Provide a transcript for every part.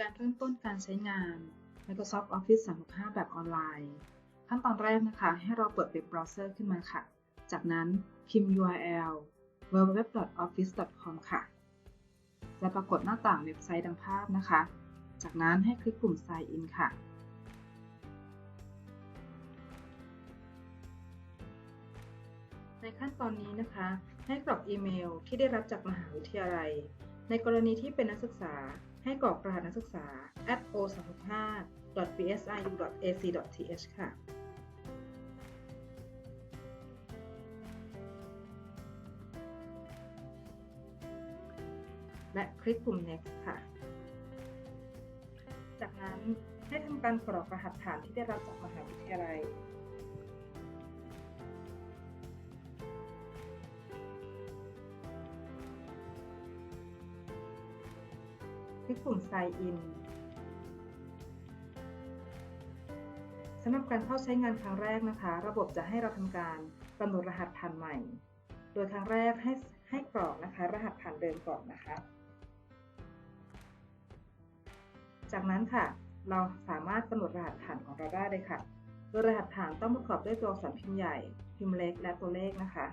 การเริ่มต้นการใช้งาน Microsoft Office 365 แบบออนไลน์ ขั้นตอนแรกนะคะ ให้เราเปิดเว็บเบราว์เซอร์ขึ้นมาค่ะ จากนั้นพิมพ์ URL www.office.com ค่ะ จะปรากฏหน้าต่างเว็บไซต์ดังภาพนะคะ จากนั้นให้คลิกปุ่ม Sign in ค่ะ ในขั้นตอนนี้นะคะ ให้กรอกอีเมลที่ได้รับจากมหาวิทยาลัย ในกรณีที่เป็นนักศึกษา ให้กรอกรหัสนักศึกษา o365.bsiu.ac.th ค่ะและคลิกปุ่ม next ค่ะ จากนั้นให้ทำการกรอกรหัสผ่านที่ได้รับจากมหาวิทยาลัยิกปุ่ม Sign in สำหรับการเข้าใช้งานครั้งแรกนะคะ ระบบจะให้เราทำการกำหนดรหัสผ่านใหม่ โดยครั้งแรกให้ให้กรอกนะคะ รหัสผ่านเดิมก่อนนะคะ จากนั้นค่ะ เราสามารถกำหนดรหัสผ่านของเราได้เลยค่ะ โดยรหัสผ่านต้องประกอบด้วยตัวอักษรพิมพ์ใหญ่ พิมพ์เล็กและตัวเลขนะคะ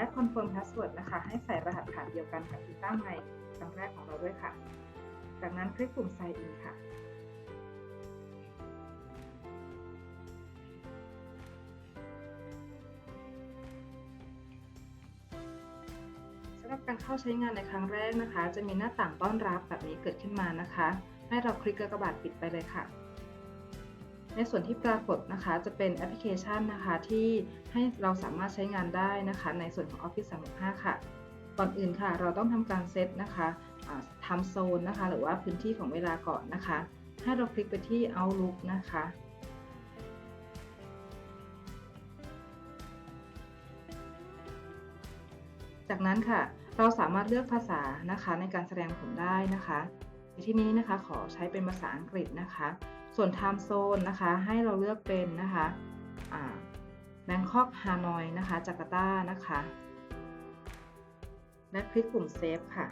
และ confirm password นะคะ ให้ใส่รหัสผ่านเดียวกันกับที่ตั้งในครั้งแรกของเราด้วยค่ะ จากนั้นคลิกปุ่ม sign in ค่ะ สำหรับการเข้าใช้งานในครั้งแรกนะคะ จะมีหน้าต่างต้อนรับแบบนี้เกิดขึ้นมานะคะ ให้เราคลิกกระบาดปิดไปเลยค่ะ ในส่วนที่ปรากฏนะคะจะเป็นแอปพลิเคชันนะคะที่ให้เราสามารถใช้งานได้นะคะ ในส่วนของ Office 365 ค่ะ ก่อนอื่นค่ะเราต้องทำการเซตนะคะทำโซนนะคะ หรือว่าพื้นที่ของเวลาก่อนนะคะให้เราคลิกไปที่ Outlook นะคะจากนั้นค่ะเราสามารถเลือกภาษานะคะในการแสดงผลได้นะคะ ที่นี้นะคะขอใช้เป็นภาษาอังกฤษนะคะ ส่วน time zone นะคะ ให้เราเลือกเป็นนะคะแบงคอกฮานอยนะคะจาการ์ตานะคะ และคลิกปุ่ม Save ค่ะ